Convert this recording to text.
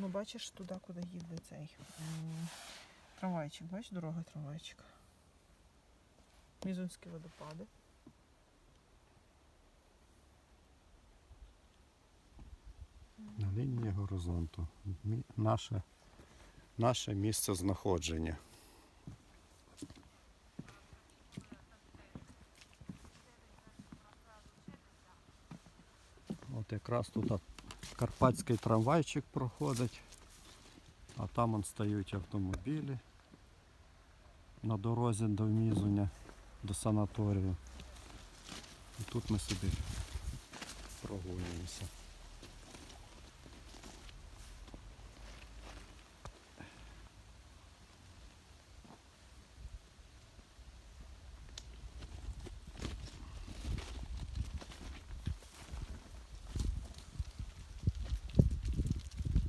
воно бачиш туди, куди їде цей трамвайчик. Бачиш, дорога трамвайчик. Мізунські водопади. На лінії горизонту. Наше, наше місце знаходження. От якраз тут карпатський трамвайчик проходить, а там он стоять автомобілі на дорозі до Мізуня, до санаторію. І тут ми собі прогулюємося.